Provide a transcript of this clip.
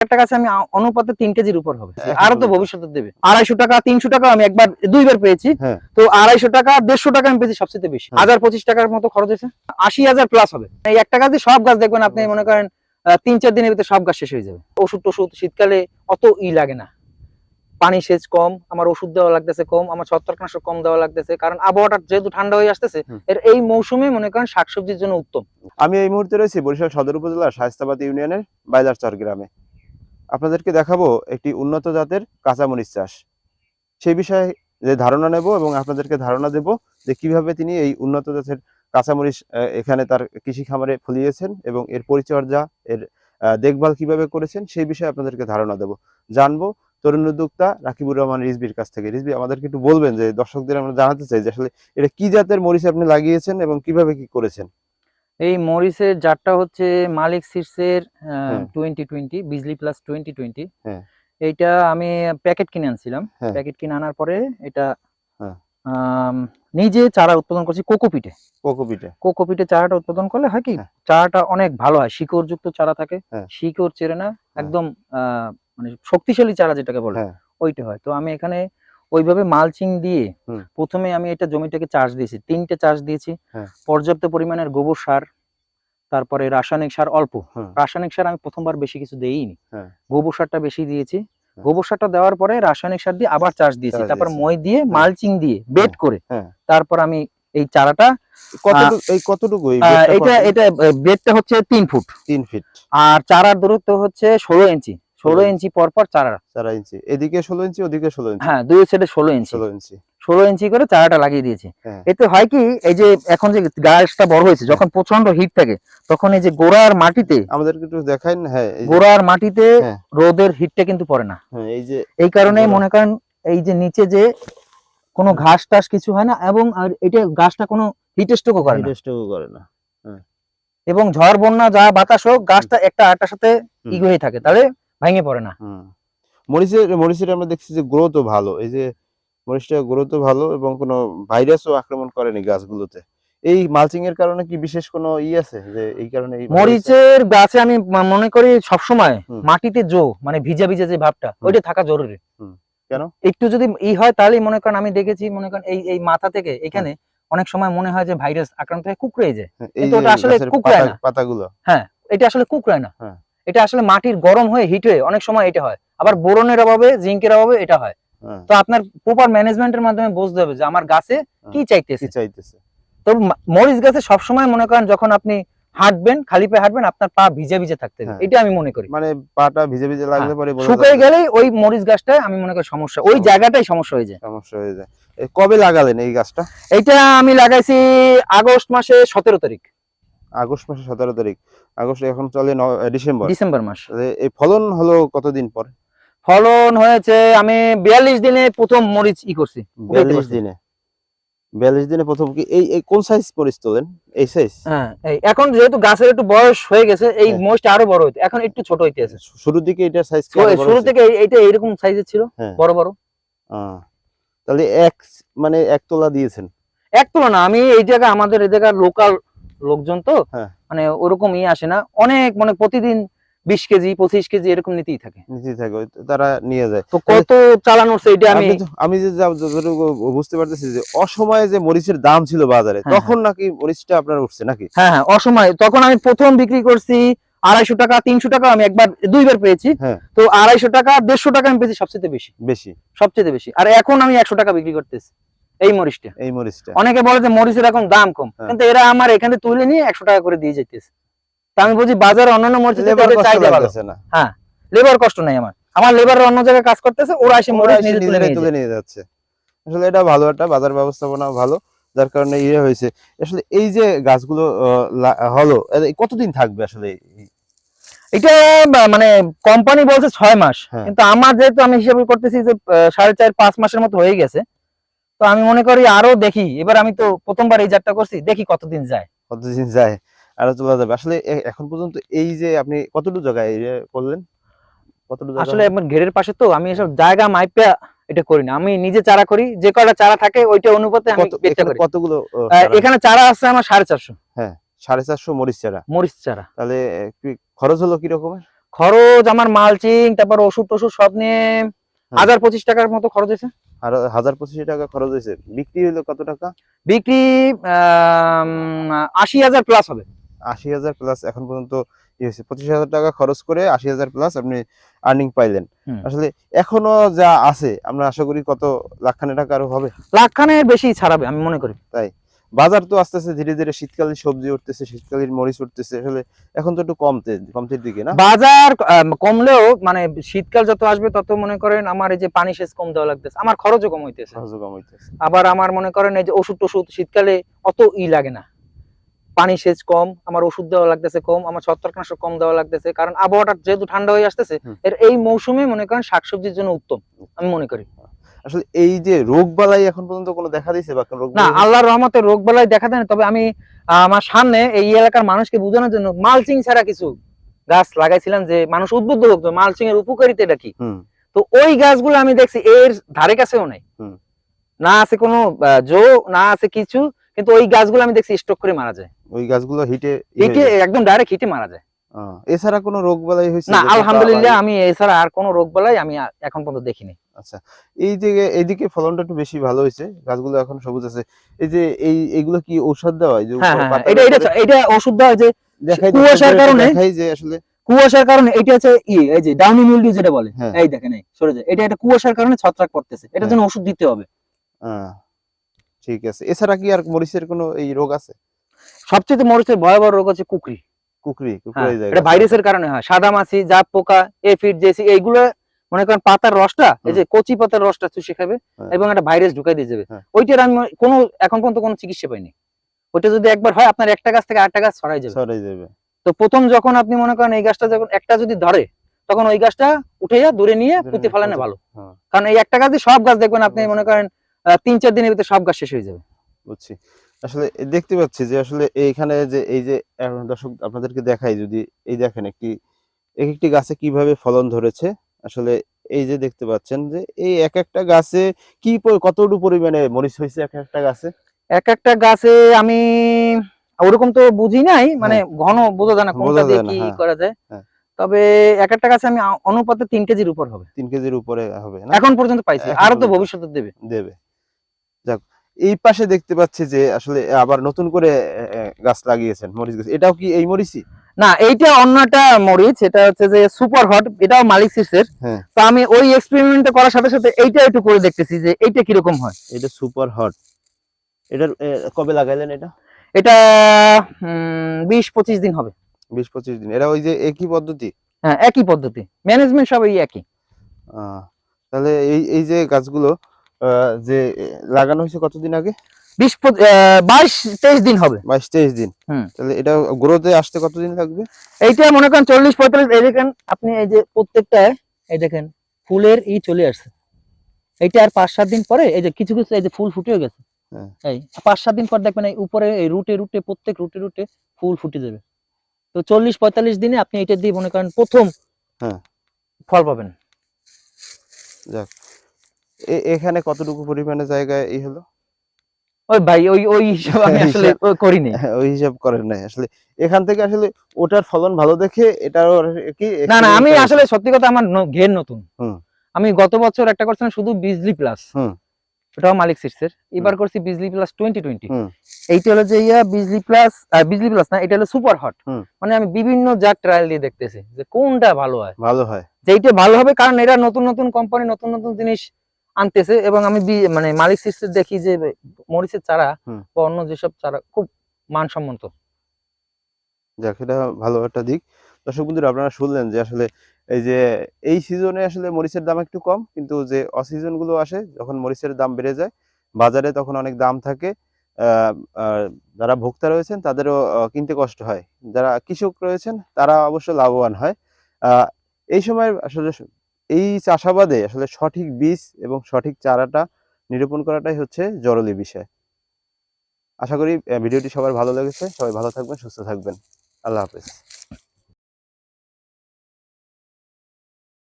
একটা আমি অনুপাতে তিন কেজির উপর হবে। হ্যাঁ, আরও তো। ভবিষ্যতে দেবে। আড়াইশো টাকা তিনশো টাকা আমি একবার দুইবার পেয়েছি। হ্যাঁ। তো আড়াইশো টাকা দেড়শো টাকা আমি পেয়েছি সবচেয়ে বেশি। হ্যাঁ। হাজার পঁচিশ টাকার মতো খরচ হয়েছে। আশি হাজার প্লাস হবে। এই একটা গাছে সব গাছ দেখবেন আপনি মনে করেন তিন চার দিনের ভিতরে সব গাছ শেষ হয়ে যাবে। ওষুধ টষুধ শীতকালে অত ই লাগে না। পানি সেচ কম আমার ওষুধ দেওয়া লাগতেছে কম আমার ছত্রাকনাশক কম দেওয়া লাগতেছে কারণ আবহাওয়াটা যেহেতু ঠান্ডা হয়ে আসতেছে এর এই মৌসুমে মনে করেন শাকসবজির জন্য উত্তম। আমি এই মুহূর্তে রয়েছি বরিশাল সদর উপজেলার শায়স্তাবাদ ইউনিয়নের বাইলারচর গ্রামে। আপনাদেরকে দেখাবো একটি উন্নত জাতের কাঁচামরিচ চাষ। সেই বিষয়ে যে ধারণা নেব এবং আপনাদেরকে ধারণা দেব যে কীভাবে তিনি এই উন্নত জাতের কাঁচামরিচ এখানে তার কৃষি খামারে ফলিয়েছেন এবং এর পরিচর্যা, এর দেখভাল কীভাবে করেছেন সেই বিষয়ে আপনাদেরকে ধারণা দেব। জানব তরুণ উদ্যোক্তা রাকিবুর রহমান রিজবির কাছ থেকে। রিজবি আমাদেরকে একটু বলবেন যে দর্শকদের আমরা জানাতে চাই যে আসলে এটা কি জাতের মরিচ আপনি লাগিয়েছেন এবং কীভাবে কি করেছেন? এই মরিচের জাতটা হচ্ছে মালিক সিটসের। Twenty twenty Bijli plus twenty twenty হ্যাঁ। এইটা আমি প্যাকেট কিনে আনছিলাম হ্যাঁ। প্যাকেট কিনে আনার পরে এটা হ্যাঁ। নিজে চারা উৎপাদন করছি কোকোপিটে কোকোপিটে কোকোপিটে চারাটা উৎপাদন করলে হয় কি হ্যাঁ। চারাটা অনেক ভালো হয় শিকড় যুক্ত চারা থাকে। শিকড় চেরে না একদম আহ, মানে শক্তিশালী চারা যেটাকে বলে। ওইটা হয় তো আমি এখানে ওইভাবে মালচিং দিয়ে প্রথমে আমি এটা জমিটাকে চাষ দিয়েছি তিনটে চাষ দিয়েছি। হ্যাঁ। পর্যাপ্ত পরিমাণের গোবর সার তারপরে রাসায়নিক সার অল্প। রাসায়নিক সার আমি প্রথমবার বেশি কিছু দেইনি। হ্যাঁ। গোবর সারটা বেশি দিয়েছি। গোবর সারটা দেওয়ার পরে রাসায়নিক সার দিয়ে আবার চাষ দিয়েছি। তারপর মই দিয়ে মালচিং দিয়ে বেড করে। হ্যাঁ। তারপর আমি এই চারাটা কতটুকু এটা? এটা বেডটা হচ্ছে তিন ফুট। তিন ফিট। আর চারার দূরত্ব হচ্ছে ষোলো ইঞ্চি। ষোলো ইঞ্চি পর পর চারা চার ইঞ্চি। এদিকে ষোলো ইঞ্চি ওদিকে ষোলো ইঞ্চি। হ্যাঁ দুই সাইডে ষোলো ইঞ্চি। ষোলো ইঞ্চি। ষোলো ইঞ্চি করে চারাটা লাগিয়ে দিয়েছি। হ্যাঁ। এতে হয় কি এই যে এখন যে গাছটা বড় হয়েছে যখন প্রচণ্ড হিট থাকে তখন এই যে গোড়ার মাটিতে আমাদেরকে একটু দেখাই হ্যাঁ গোড়ার মাটিতে হ্যাঁ। রোদের হিটটা কিন্তু পড়ে না। হ্যাঁ, এই যে এই কারণে মনে করেন এই যে নিচে যে কোনো ঘাস টাস কিছু হয় না এবং আর এটা গাছটা কোনো হিট স্ট্রোকও করে না। করে না। এবং ঝড় বন্যা যা বাতাস হোক গাছটা একটা আরেকটার সাথে। ইগ হয়ে থাকে। তাহলে ভেঙে পড়ে না। মরিচের মরিচের আমরা দেখছি যে গ্রোথও ভালো। এই যে মরিচটা গ্রোথও ভালো এবং কোনো ভাইরাসও আক্রমণ করেনি গাছগুলোতে। এই মালচিং এর কারণে কি বিশেষ কোনো ই আছে যে এই কারণে মরিচের গাছে আমি মনে করি সবসময় হুম। মাটিতে জো মানে ভিজা ভিজা যে ভাবটা ওইটা থাকা জরুরি। কেন? একটু যদি ই হয় তাহলেই মনে করেন আমি দেখেছি মনে করেন এই এই মাথা থেকে এখানে অনেক সময় মনে হয় যে ভাইরাস আক্রান্ত হয়ে কুকড়ে যায়। হ্যাঁ, কিন্তু ওটা আসলে কুকড়ায় না। পাতাগুলো। হ্যাঁ এটা আসলে কুকড়ায় না। হ্যাঁ। এটা আসলে মাটির গরম হয়ে হিট হয়ে অনেক সময় এটা হয়। আবার বোরনের অভাবে জিঙ্কের অভাবে এটা হয়। হ্যাঁ, তো আপনার প্রপার ম্যানেজমেন্টের মাধ্যমে বুঝতে হবে যে আমার গাছে কি চাইতেছে। চাইতেছে? তো মরিচ গাছে সবসময় মনে করেন যখন আপনি হাঁটবেন খালি পায়ে হাঁটবেন আপনার পা ভিজে ভিজে থাকতে হ্যাঁ। এটা আমি মনে করি। মানে পাটা ভিজে ভিজে লাগলে পরে শুকিয়ে গেলেই ওই মরিচ গাছটায় আমি মনে করি সমস্যা ওই জায়গাটাই সমস্যা হয়ে যায়। সমস্যা হয়ে যায়। কবে লাগালেন এই গাছটা? এইটা আমি লাগাইছি আগস্ট মাসে সতেরো তারিখ। আগস্ট মাসে সতেরো তারিখ। আগস্ট এখন চলে ডিসেম্বর। ডিসেম্বর মাস। এই ফলন হলো কতদিন পর? ফলন হয়েছে আমি বিয়াল্লিশ দিনে প্রথম মরিচ ই করছি বিয়াল্লিশ দিনে। বিয়াল্লিশ দিনে প্রথম কি এই কোন সাইজ মরিচ তোলেন এই সাইজ হ্যাঁ এখন যেহেতু গাছের একটু বয়স হয়ে গেছে এই হ্যাঁ। মরিচটা আরও বড় হইতে এখন একটু ছোট হইতে আছে। শুরুর দিকে এটা সাইজ শুরু থেকে এইটা এইরকম সাইজের ছিল হ্যাঁ। বড় বড়। তাহলে এক মানে এক তোলা দিয়েছেন। এক তুলনা আমি এই জায়গায় আমাদের এই জায়গার লোকাল লোকজন তো হ্যাঁ। মানে ওরকম ই আসে না। অনেক মানে প্রতিদিন বিশ কেজি পঁচিশ কেজি এরকম নিতেই থাকে। নিচে থাকে তারা নিয়ে যায়। তো কত চালানো এটা আমি আমি যে বুঝতে পারতেছি যে অসময়ে যে মরিচের দাম ছিল বাজারে হ্যাঁ, তখন নাকি মরিচটা আপনার উঠছে নাকি? হ্যাঁ হ্যাঁ অসময়। তখন আমি প্রথম বিক্রি করছি আড়াইশো টাকা তিনশো টাকা আমি একবার দুইবার পেয়েছি। হ্যাঁ। তো আড়াইশো টাকা দেড়শো টাকা আমি পেয়েছি সবচেয়ে বেশি। বেশি। সবচেয়ে বেশি। আর এখন আমি একশো টাকা বিক্রি করতেছি। এই মরিচটা। এই মরিচটা। অনেকে বলে যে মরিচের এখন দাম কম। হ্যাঁ। কিন্তু এরা আমার এখানে তুলে নিয়ে একশো টাকা করে দিয়ে যেতেছে। তা আমি বুঝি বাজারে অন্যান্য মরিচের চাহিদা না। লেবার কষ্ট নাই আমার। আমার লেবার অন্য জায়গায় কাজ করতেছে ওরা এসে মরিচ তুলে নিয়ে তুলে নিয়ে যাচ্ছে। আসলে এটা ভালো একটা বাজার ব্যবস্থাপনা ভালো যার কারণে ইয়ে হয়েছে। আসলে এই যে গাছগুলো হলো কতদিন থাকবে আসলে এটা মানে কোম্পানি বলছে ছয় মাস। হ্যাঁ। কিন্তু আমার যেহেতু আমি হিসাবে করতেছি যে সাড়ে চার পাঁচ মাসের মতো হয়ে গেছে। তো আমি মনে করি আরও দেখি। এবার আমি তো প্রথমবার এই জাতটা করছি দেখি কতদিন যায়। কতদিন যায় আরও তোলা যাবে। আসলে এখন পর্যন্ত এই যে আপনি কতটুকু জায়গায় করলেন? কতটুকু আসলে আমার ঘেরের পাশে তো আমি এসব জায়গা মাইপা এটা করি না। আমি নিজে চারা করি যে কয়টা চারা থাকে ওইটা অনুপাতে আমি করি। কতগুলো? এখানে চারা আছে আমার সাড়ে চারশো। সাড়ে চারশো মরিচ চারা। মরিচ চারা। তাহলে খরচ হলো কি রকমের খরচ আমার মালচিং তারপর ওষুধ টষুধ সব নিয়ে হাজার পঁচিশ টাকার মতো খরচ হয়েছে? হাজার পঁচিশ টাকা খরচ হয়েছে। বিক্রি হলো কত টাকা? বিক্রি আশি হাজার প্লাস হবে। আশি হাজার প্লাস এখন পর্যন্ত হয়েছে। পঁচিশ হাজার টাকা খরচ করে আশি হাজার প্লাস আপনি আর্নিং পাইলেন। আসলে এখনও যা আছে আমরা আশা করি কত লাখখানে টাকা আরও হবে। লাখখানের বেশি ছাড়াবে আমি মনে করি। বাজার তো আস্তে আস্তে ধীরে ধীরে শীতকালীন সবজি উঠতেছে শীতকালীন মরিচ উঠতেছে আসলে এখন তো একটু কমতে কমতির দিকে না? বাজার কমলেও মানে শীতকাল যত আসবে তত মনে করেন আমার এই যে পানি সেচ কম দেওয়া লাগতেছে আমার খরচও কম হইতেছে। সহজে কম হইতেছে। আবার আমার মনে করেন এই যে ওষুধ টষুধ শীতকালে অত ই লাগে না। পানি সেচ কম আমার ওষুধ দেওয়া লাগতেছে কম আমার ছত্রাকনাশক কম দেওয়া লাগতেছে কারণ আবহাওয়াটা যেহেতু ঠান্ডা হয়ে আসতেছে এর এই মৌসুমে মনে করেন শাকসবজির জন্য উত্তম আমি মনে করি। আসলে এই যে রোগ বালাই এখন পর্যন্ত কোনো দেখা দিয়েছে বা কোনো রোগ না আল্লাহর রহমতে রোগ বালাই দেখা দেয় তবে আমি আমার সামনে এই এলাকার মানুষকে বোঝানোর জন্য মালচিং ছাড়া কিছু গাছ লাগাইছিলাম যে মানুষ উদ্বুদ্ধ হোক যে মালচিং এর উপকারিতা এটা কি? তো ওই গাছগুলো আমি দেখছি এর ধারে কাছেও নাই। না আছে কোনো জো না আছে কিছু কিন্তু ওই গাছগুলো আমি দেখছি স্টক করে মারা যায়। ওই গাছগুলো হিটে হিটে একদম ডাইরেক্ট হিটে মারা যায়। এছাড়া কোনো রোগ বালাই হয়েছে না আলহামদুলিল্লাহ আমি এছাড়া আর কোনো রোগ বালাই আমি এখন পর্যন্ত দেখিনি। আচ্ছা এই দিকে এইদিকে ফলনটা একটু বেশি ভালো হয়েছে গাছগুলো এখন সবুজ আছে। এই যে এই এগুলো কি ঔষধ দেওয়া এই যে হ্যাঁ হ্যাঁ হ্যাঁ, এটা এটা এটা ওষুধ দেওয়া হয় যে কুয়াশার কারণে- দেখাই যে আসলে কুয়াশার কারণে এটা হচ্ছে ই এই যে ডাউনি মিলডিউ যেটা বলে। হ্যাঁ। এই দেখেন এই সরে যায়। এটা এটা কুয়াশার কারণে ছত্রাক পড়তেছে। এটার হ্যাঁ। জন্য ওষুধ দিতে হবে। আহ, ঠিক আছে। এছাড়া কি আর মরিচের কোনো এই রোগ আছে? সবচেয়ে মরিচের ভয়াবহ রোগ হচ্ছে কুকরি। কুকরি কুকরি হ্যাঁ, এটা ভাইরাসের কারণে হয়। সাদা মাছি জাপ পোকা এফিড জেসি এইগুলো মনে করেন পাতার রসটা এই যে কচি পাতার রসটা চুষে খাবে হ্যাঁ। এবং একটা ভাইরাস ঢুকাই দিয়ে যাবে। হ্যাঁ। ওইটার আমি কোনো এখন পর্যন্ত কোনো চিকিৎসা পাইনি। ওইটা যদি একবার হয় আপনার একটা গাছ থেকে গাছ ছড়াই যাবে। ছড়াই যাবে। তো প্রথম যখন আপনি মনে করেন এই গাছটা যখন একটা যদি ধরে তখন ওই গাছটা উঠে যা দূরে নিয়ে পুঁতে ফেলানো ভালো। কারণ এই একটা গাছে সব গাছ দেখবেন আপনি মনে করেন তিন চার দিনের ভিতরে সব গাছ শেষ হয়ে যাবে। বুঝছি। আসলে দেখতে পাচ্ছি যে আসলে এইখানে যে এই যে দর্শক আপনাদেরকে দেখাই যদি এই দেখেন একটি এক একটি গাছে কীভাবে ফলন ধরেছে। আসলে এই যে দেখতে পাচ্ছেন যে এই এক একটা গাছে কি কতটুকু পরিমাণে মরিচ হয়েছে এক একটা গাছে? এক একটা গাছে আমি ওরকম তো বুঝি নাই মানে ঘন বোঝা যায় না কোনটা দিয়ে কি হ্যাঁ। করা যায়। হ্যাঁ। তবে এক একটা গাছে আমি অনুপাতে তিন কেজির উপর হবে। তিন কেজির উপরে হবে না? এখন পর্যন্ত পাইছি আরও তো ভবিষ্যতে দেবে। দেবে। যাক এই পাশে দেখতে পাচ্ছি যে আসলে আবার নতুন করে গাছ লাগিয়েছেন মরিচ গাছ। এটাও কি এই মরিচই? না এইটা অন্য একটা মরিচ এটা হচ্ছে যে সুপার হট এটাও মালিক সিসের হ্যাঁ। তো আমি ওই এক্সপেরিমেন্টটা করার সাথে সাথে এইটা একটু করে দেখতেছি যে এইটা কীরকম হয়। এটা সুপার হট এটার কবে লাগাইলেন এটা? এটা বিশ পঁচিশ দিন হবে। বিশ পঁচিশ দিন। এরা ওই যে একই পদ্ধতি? হ্যাঁ একই পদ্ধতি। ম্যানেজমেন্ট সব এই একই তাহলে এই এই যে গাছগুলো যে লাগানো হয়েছে কতদিন আগে? বিশ বাইশ তেইশ দিন হবে। বাইশ তেইশ দিন। হুম। তাহলে এটা গ্রোথে আসতে কতদিন লাগবে? এইটা মনে করেন চল্লিশ পঁয়তাল্লিশ এই দেখেন আপনি এই যে প্রত্যেকটায় এই দেখেন ফুলের ই চলে আসছে। এইটা আর পাঁচ সাত দিন পরে এই যে কিছু কিছু এই যে ফুল ফুটেও গেছে। হ্যাঁ। এই পাঁচ সাত দিন পর দেখবেন এই উপরে এই রুটে রুটে প্রত্যেক রুটে রুটে ফুল ফুটে যাবে। তো চল্লিশ পঁয়তাল্লিশ দিনে আপনি এটা দিয়ে মনে করেন প্রথম হ্যাঁ। ফল পাবেন। এ- এখানে কতটুকু পরিমাণে জায়গায় এই হলো? ওই ভাই ওই ওই হিসাব আমি আসলে হিসাব- করিনি ওই হিসাব করেন নাই আসলে। এখান থেকে আসলে ওটার ফলন ভালো দেখে এটাও কি না না আমি আসলে সত্যি কথা আমার ঘের নতুন। আমি গত বছর একটা করছিলাম শুধু বিজলি প্লাস। ওটাও মালিক সিটসের। এবার করছি বিজলি প্লাস টোয়েন্টি টোয়েন্টি এইটা হলো যে ইয়া বিজলি প্লাস বিজলি প্লাস না এটা হলো সুপার হট মানে আমি বিভিন্ন জাত ট্রায়াল দিয়ে দেখতেছি যে কোনটা ভালো হয়। ভালো হয়। যেইটা ভালো হবে কারণ এরা নতুন নতুন কোম্পানি নতুন নতুন জিনিস আনতেছে এবং আমি মানে মালিক সিটসের দেখি যে মরিচের চারা বা অন্য যেসব চারা খুব মানসম্মত। যাক এটা ভালো একটা দিক। দর্শক বন্ধুরা আপনারা শুনলেন যে আসলে এই যে এই সিজনে আসলে মরিচের দাম একটু কম কিন্তু যে অসিজনগুলো আসে যখন মরিচের দাম বেড়ে যায় বাজারে তখন অনেক দাম থাকে। যারা ভোক্তা রয়েছেন তাদেরও কিনতে কষ্ট হয়। যারা কৃষক রয়েছেন তারা অবশ্য লাভবান হয়। আহ, এই সময় আসলে এই চাষাবাদে আসলে সঠিক বীজ এবং সঠিক চারাটা নিরূপণ করাটাই হচ্ছে জরুরি বিষয়। আশা করি ভিডিওটি সবার ভালো লেগেছে। সবাই ভালো থাকবেন, সুস্থ থাকবেন। আল্লাহ হাফেজ।